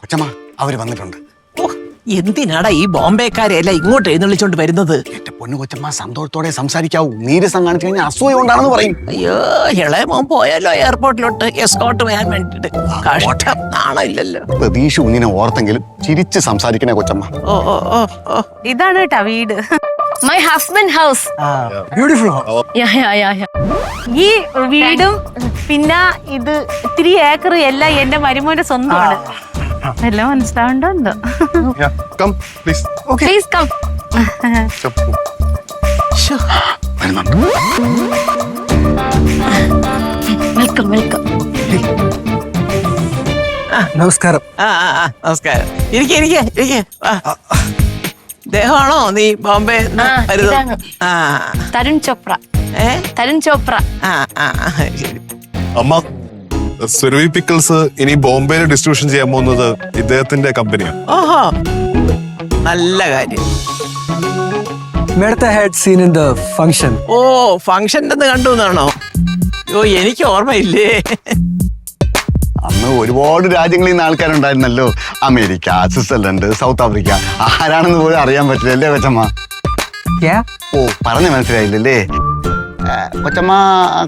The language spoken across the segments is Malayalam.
കൊച്ചമ്മ അവർ വന്നിട്ടുണ്ട്. ഓ, എന്തിനാടാ ഈ ബോംബെക്കാരെല്ലാം ഇങ്ങോട്ട് എഴുന്നള്ളിച്ചോണ്ട് വരുന്നത്? എന്റെ പൊന്നു കൊച്ചമ്മ സന്തോഷത്തോടെ സംസാരിക്കാവൂ. നീരസം കാണിച്ചു കഴിഞ്ഞാൽ അസൂയ ഉണ്ടാണെന്ന് പറയും. അയ്യോ ഇളയ മോൻ പോയല്ലോ എയർപോർട്ടിലോട്ട് എസ്കോട്ട് പോയാൻ വേണ്ടിട്ട്. കഷ്ടം നാണമില്ലല്ലോ. പ്രതീക്ഷ കുഞ്ഞിനെ ഓർത്തെങ്കിലും ചിരിച്ച് സംസാരിക്കണേ കൊച്ചമ്മ. ഓ ഓ ഓ ഓ. ഇതാണ് കേട്ടാ വീട്. മൈ ഹസ്ബൻഡ് ഹൗസ് ബ്യൂട്ടിഫുൾ ഈ വീടും പിന്നെ ഇത് ഇത്തിരി ഏക്കർ എല്ലാം എന്റെ മരുമോന്റെ സ്വന്തമാണ്. എല്ലാം മനസ്സിലാവണ്ടോ എന്തോ? Come please please come welcome welcome നമസ്കാരം. ആ ആ ആ, നമസ്കാരം. ഇരിക്കെ ഇരിക്കെ ഇരിക്കെ. ദേഹമാണോ നീ ബോംബെ ആ, ഇതാണ്. ആ. തരുൺ ചോപ്ര. ഏ? തരുൺ ചോപ്ര. ആ ആ ആ, ശരി. അമ്മ സുരവി പിക്കിൾസ് ഇനി ബോംബെയിൽ ഡിസ്ട്രിബ്യൂഷൻ ചെയ്യാൻ പോകുന്നത് ഇദ്ദേഹത്തിന്റെ കമ്പനിയാണ് ഓഹോ. നല്ല കാര്യം. മേഡത്തെ had seen in the function ഓ കണ്ടു എന്നാണോ? ഓ എനിക്ക് ഓർമ്മയില്ലേ. അന്ന് ഒരുപാട് രാജ്യങ്ങളിൽ നിന്ന് ആൾക്കാരുണ്ടായിരുന്നല്ലോ. America Switzerland South Africa. ആരാണെന്ന് പോലും അറിയാൻ പറ്റില്ല അല്ലേ കൊച്ചമ്മ? ഓ പറഞ്ഞു മനസ്സിലായില്ലല്ലേ. ആ, കൊച്ചമ്മ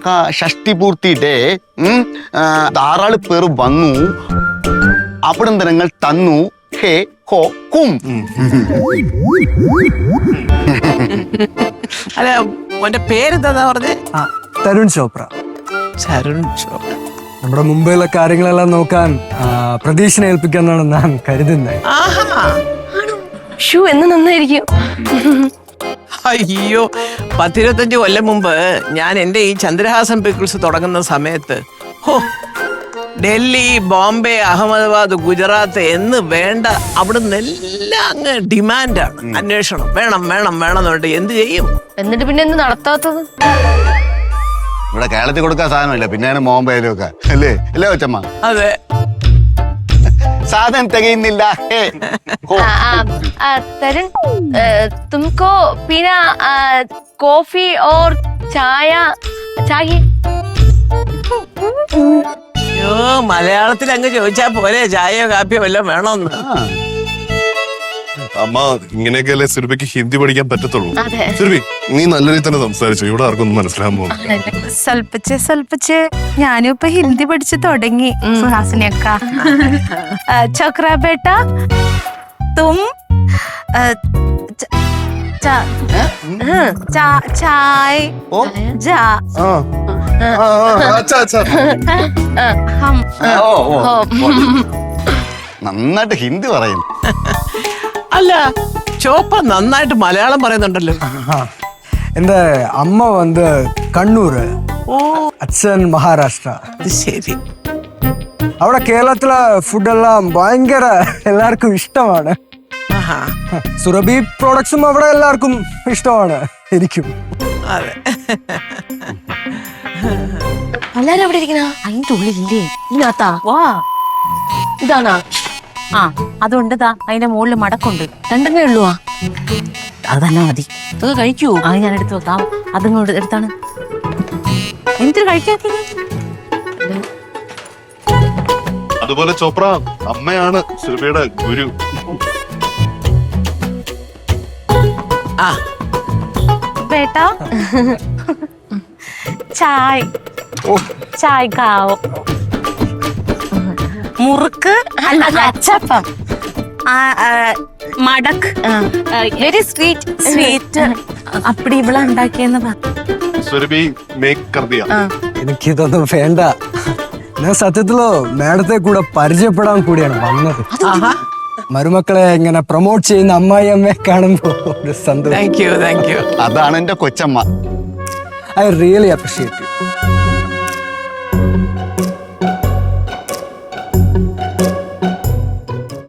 ക ഷഷ്ടി പൂർത്തിയിട്ടേ ധാരാളം പേർ വന്നു. അവിടന്തരങ്ങൾ തന്നു. ഹേ ഹോ കും. അല്ല ഓന്റെ പേരെന്താ പറഞ്ഞേ? തരുൺ ചോപ്ര. തരുൺ ചോപ്ര. നമ്മുടെ മുംബൈയിലെ കാര്യങ്ങളെല്ലാം നോക്കാൻ പ്രതീക്ഷനെ ഏൽപ്പിക്കാന്നാണ് ഞാൻ കരുതുന്നത് ആഹാ. ഷൂ എന്ന് നന്നായിരിക്കും. അയ്യോ പത്തിരുപത്തഞ്ച് കൊല്ലം മുമ്പ് ഞാൻ എന്റെ ഈ ചന്ദ്രഹാസൻ പിക്കിൾസ് തുടങ്ങുന്ന സമയത്ത് ഹോ ഡൽഹി ബോംബെ അഹമ്മദാബാദ് ഗുജറാത്ത് എന്ന് വേണ്ട അവിടുന്ന് എല്ലാം അങ്ങ് ഡിമാൻഡാണ് അന്വേഷണം. വേണം വേണം വേണം എന്ന് പറഞ്ഞിട്ട് എന്ത് ചെയ്യും? എന്നിട്ട് പിന്നെ എന്ത് നടത്താത്തത്? ഇവിടെ കേരളത്തിൽ കൊടുക്കാൻ സാധനമില്ല. പിന്നെയാണ് മോമ്പയിലും ഒക്കെ അല്ലേ? അല്ലേ കൊച്ചമ്മ അതെ. സാധനം തികയുന്നില്ല. തരുൺ തുമക്കോ പീന കോഫി ഓർ ചായ ചായ മലയാളത്തിൽ അങ്ങ് ചോദിച്ചാ പോലെ ചായയോ കാപ്പിയോ വല്ലതും വേണമെന്ന്. അമ്മ ഇങ്ങനെയൊക്കെയല്ലേ സുരഭിക്ക് ഹിന്ദി പഠിക്കാൻ പറ്റത്തുള്ളൂ. അതെ. സുരഭി നീ നല്ല രീതി തന്നെ സംസാരിച്ചു? ഇവിടെ ആർക്കും ഒന്നും മനസ്സിലാകാൻ പോകുന്നു സ്വൽപ്പച്ച് സ്വൽപ്പച്ച് ഞാനും ഇപ്പൊ ഹിന്ദി പഠിച്ചു തുടങ്ങി. സുഹാസിനിയൊക്ക. ചോക്ര ബേട്ട തും ആ, ച- ച- ചാ- ചായ് ഓ. ജാ ആ. ആ, ആ, അച്ഛാ, അച്ഛാ. ഹം ഓ ഓ. ഓ നന്നായിട്ട് ഹിന്ദി പറയും അല്ല ചോപ്പ നന്നായിട്ട് മലയാളം പറയുന്നുണ്ടല്ലോ. എന്റെ അമ്മ വന്ന് കണ്ണൂർ ഓ. അച്ഛൻ മഹാരാഷ്ട്ര. ശരി. അവിടെ കേരളത്തിലെ ഫുഡെല്ലാം ഭയങ്കര എല്ലാവർക്കും ഇഷ്ടമാണ്. ആഹാ. സുരഭി പ്രോഡക്ട്സും അവിടെ എല്ലാവർക്കും ഇഷ്ടമാണ്. എനിക്കും അതെ. എല്ലാരും അവിടെ ഇരിക്കണ? അതിന്റെ ഉള്ളിലില്ലേ? ഇതിനകത്താ? വാ. ഇതാണാ? ആ അതുണ്ട് താ അതിന്റെ മുകളിൽ മടക്കുണ്ട്. രണ്ടെണ്ണേ ഉള്ളൂ അത് തന്നെ മതി. അത് കഴിക്കൂ. ആ ഞാൻ എടുത്തു വെക്കാം അതിങ്ങോട്ട് എടുത്താണ്. എന്തിനു കഴിക്കാത്തത്? അതുപോലെ ചോപ്ര അമ്മയാണ് സുരഭിയുടെ ഗുരു. ആ. ബേട്ടാ ചായ്. ചായ് കാവോ. മുറുക്ക് അച്ചപ്പം. മടക്ക്. വെരി സ്വീറ്റ് സ്വീറ്റ് അപ്പടി ഇവിടെ ഉണ്ടാക്കിയെന്ന് എനിക്കിതൊന്നും വേണ്ട. ഞാൻ സത്യത്തിലോ മാഡത്തെ കൂടെ പരിചയപ്പെടാൻ കൂടിയാണ് വന്നത്. മരുമക്കളെ ഇങ്ങനെ പ്രൊമോട്ട് ചെയ്യുന്ന അമ്മായി അമ്മയെ കാണുമ്പോ ഒരു സന്തോഷം. താങ്ക് യു അതാണ് എന്റെ കൊച്ചമ്മ. I really appreciate you